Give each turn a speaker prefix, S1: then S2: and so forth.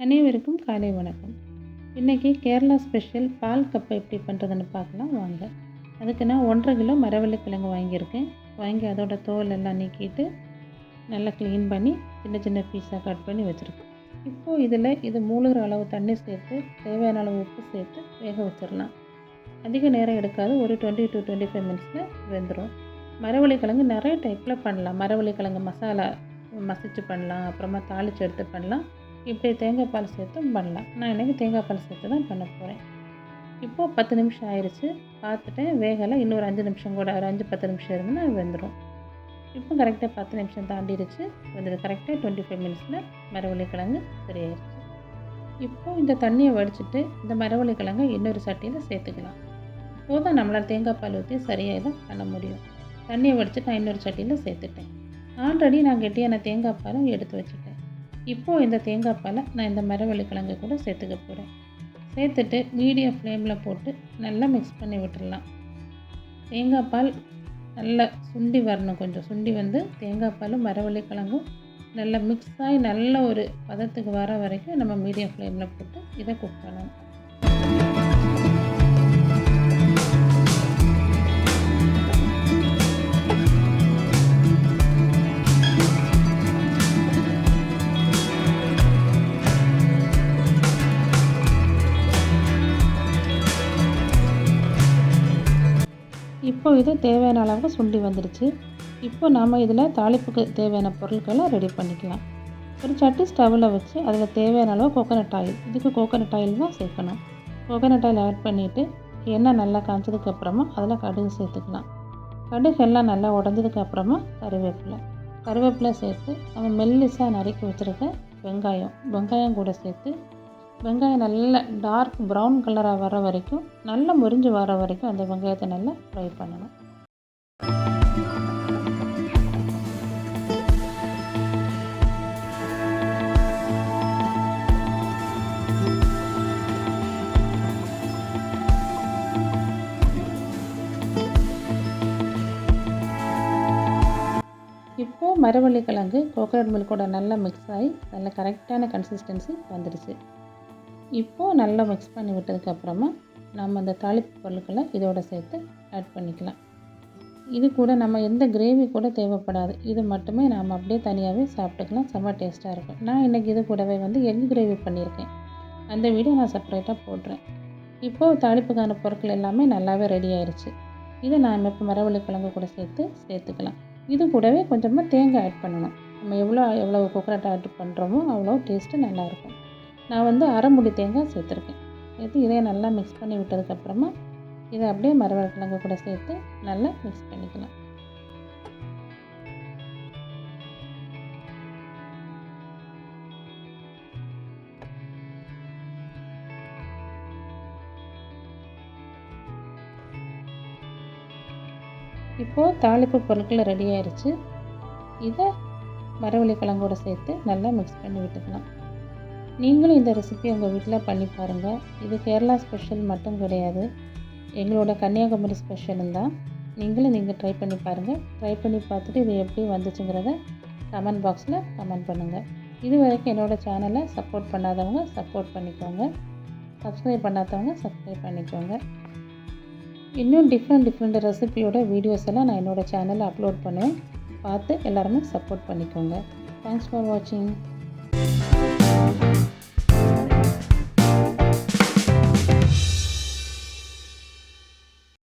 S1: அனைவருக்கும் காலை வணக்கம். இன்றைக்கி கேரளா ஸ்பெஷல் பால் கப்பை எப்படி பண்ணுறதுன்னு பார்க்கலாம் வாங்க. அதுக்கு நான் ஒன்றரை கிலோ மரவள்ளி கிழங்கு வாங்கியிருக்கேன். வாங்கி அதோட தோல் எல்லாம் நீக்கிட்டு நல்லா க்ளீன் பண்ணி சின்ன சின்ன பீஸாக கட் பண்ணி வச்சுருக்கேன் இப்போது இதில் இது மூழ்கிற அளவு தண்ணி சேர்த்து தேவையான அளவு உப்பு சேர்த்து வேக வச்சிடலாம். அதிக நேரம் எடுக்காது ஒரு டுவெண்ட்டி டு டுவெண்ட்டி ஃபைவ் மினிட்ஸில் வெந்துடும் மரவள்ளி கிழங்கு நிறைய டைப்பில் பண்ணலாம். மரவள்ளி கிழங்கு மசாலா மசிச்சு பண்ணலாம் அப்புறமா தாளித்து எடுத்து பண்ணலாம். இப்படி தேங்காய் பால் சேர்த்தும் பண்ணலாம். நான் இன்றைக்கி தேங்காய் பால் சேர்த்து தான் பண்ண போகிறேன் இப்போது பத்து நிமிஷம் ஆயிடுச்சு பார்த்துட்டேன். வேகலை. இன்னொரு அஞ்சு நிமிஷம் கூட ஒரு அஞ்சு பத்து நிமிஷம் இருந்துன்னா வெந்துடும் இப்போ கரெக்டாக பத்து நிமிஷம் தாண்டிடுச்சு. வெந்தது கரெக்டாக டுவெண்ட்டி ஃபைவ் மினிட்ஸில் மரவள்ளி கிழங்கு சரியாயிருச்சு இப்போது இந்த தண்ணியை வடிச்சிட்டு இந்த மரவள்ளி கிழங்கை இன்னொரு சட்டியில் சேர்த்துக்கலாம். இப்போது தான் நம்மளால் தேங்காய் பால் ஊற்றி சரியாக தான் பண்ண முடியும். தண்ணியை வடிச்சுட்டு நான் இன்னொரு சட்டியில் சேர்த்துட்டேன். ஆல்ரெடி நான் கெட்டியான தேங்காய் பாலும் எடுத்து வச்சுட்டேன். இப்போது இந்த தேங்காய் பாலை நான் இந்த மரவள்ளி கிழங்கு கூட சேர்த்துக்க போகிறேன் சேர்த்துட்டு மீடியம் ஃப்ளேமில் போட்டு நல்லா மிக்ஸ் பண்ணி விட்டுடலாம் தேங்காய் பால் நல்லா சுண்டி வரணும் கொஞ்சம். சுண்டி வந்து தேங்காய் பாலும் மரவள்ளி கிழங்கும் நல்லா மிக்ஸ் ஆகி நல்ல ஒரு பதத்துக்கு வர வரைக்கும் நம்ம மீடியம் ஃப்ளேமில் போட்டு இதை குக் பண்ணணும் இப்போ இது தேவையான அளவுக்கு சுண்டி வந்துடுச்சு இப்போ நாம் இதில் தாளிப்புக்கு தேவையான பொருட்களை ரெடி பண்ணிக்கலாம். ஒரு சட்டி ஸ்டவ்வில் வச்சு அதில் தேவையான அளவு கோகோனட் ஆயில் இதுக்கு கோகோனட் ஆயில் தான் சேர்க்கணும். கோகோனட் ஆயில் ஆட் பண்ணிவிட்டு எண்ணெய் நல்லா காய்ச்சதுக்கப்புறமா அதில் கடுகு சேர்த்துக்கலாம். கடுகு எல்லாம் நல்லா உடஞ்சதுக்கு அப்புறமா கருவேப்பிலை. கருவேப்பிலை சேர்த்து நம்ம மெல்லிசாக நறுக்கி வச்சுருக்க வெங்காயம் வெங்காயம் கூட சேர்த்து வெங்காயம் நல்லா டார்க் ப்ரௌன் கலராக வர வரைக்கும் நல்லா முறிஞ்சு வர வரைக்கும் அந்த வெங்காயத்தை நல்லா ஃப்ரை பண்ணணும். இப்போது மரவள்ளி கிழங்கு கோகோனட் மில்கோட நல்லா மிக்ஸ் ஆகி நல்ல கரெக்டான கன்சிஸ்டன்சி வந்துடுச்சு இப்போது நல்லா மிக்ஸ் பண்ணி விட்டதுக்கப்புறமா நம்ம அந்த தாளிப்பு பொருட்களை இதோட சேர்த்து ஆட் பண்ணிக்கலாம். இது கூட நம்ம எந்த கிரேவி கூட தேவைப்படாது. இது மட்டுமே நாம் அப்படியே தனியாகவே சாப்பிட்டுக்கலாம். செம்ம டேஸ்ட்டாக இருக்கும். நான் இன்றைக்கி இது கூடவே வந்து எக் கிரேவி பண்ணியிருக்கேன். அந்த வீடியோ நான் செப்பரேட்டாக போடுறேன் இப்போது தாளிப்புக்கான பொருட்கள் எல்லாமே நல்லாவே ரெடி ஆயிடுச்சு இதை நாம் இப்போ மரவள்ளி கிழங்கு கூட சேர்த்து சேர்த்துக்கலாம். இது கூடவே கொஞ்சமாக தேங்காய் ஆட் பண்ணணும். நம்ம எவ்வளோ எவ்வளோ கோகோனட் ஆட் பண்ணுறோமோ அவ்வளோ டேஸ்ட்டு நல்லாயிருக்கும் நான் வந்து அரைமுடி தேங்காய் சேர்த்துருக்கேன். சேர்த்து இதை நல்லா மிக்ஸ் பண்ணி விட்டதுக்கப்புறமா இதை அப்படியே மரவள்ளி கிழங்கு கூட சேர்த்து நல்லா மிக்ஸ் பண்ணிக்கலாம். இப்போது தாளிப்பு பொருட்கள் ரெடி ஆயிடுச்சு இதை மரவள்ளி கிழங்கோடு சேர்த்து நல்லா மிக்ஸ் பண்ணி விட்டுக்கலாம். நீங்களும் இந்த ரெசிபி உங்கள் வீட்டில் பண்ணி பாருங்கள் இது கேரளா ஸ்பெஷல் மட்டும் கிடையாது. எங்களோட கன்னியாகுமரி ஸ்பெஷலும் தான். நீங்களும் நீங்கள் ட்ரை பண்ணி பாருங்கள் ட்ரை பண்ணி பார்த்துட்டு இது எப்படி வந்துச்சுங்கிறத கமெண்ட் பாக்ஸில் கமெண்ட் பண்ணுங்கள் இது வரைக்கும் என்னோடய சேனலை சப்போர்ட் பண்ணாதவங்க சப்போர்ட் பண்ணிக்கோங்க. சப்ஸ்கிரைப் பண்ணாதவங்க சப்ஸ்கிரைப் பண்ணிக்கோங்க. இன்னும் டிஃப்ரெண்ட் டிஃப்ரெண்ட் ரெசிபியோட வீடியோஸ் எல்லாம் நான் என்னோடய சேனலில் அப்லோட் பண்ணுவேன். பார்த்து எல்லாருமே சப்போர்ட் பண்ணிக்கோங்க. தேங்க்ஸ் ஃபார் வாட்சிங்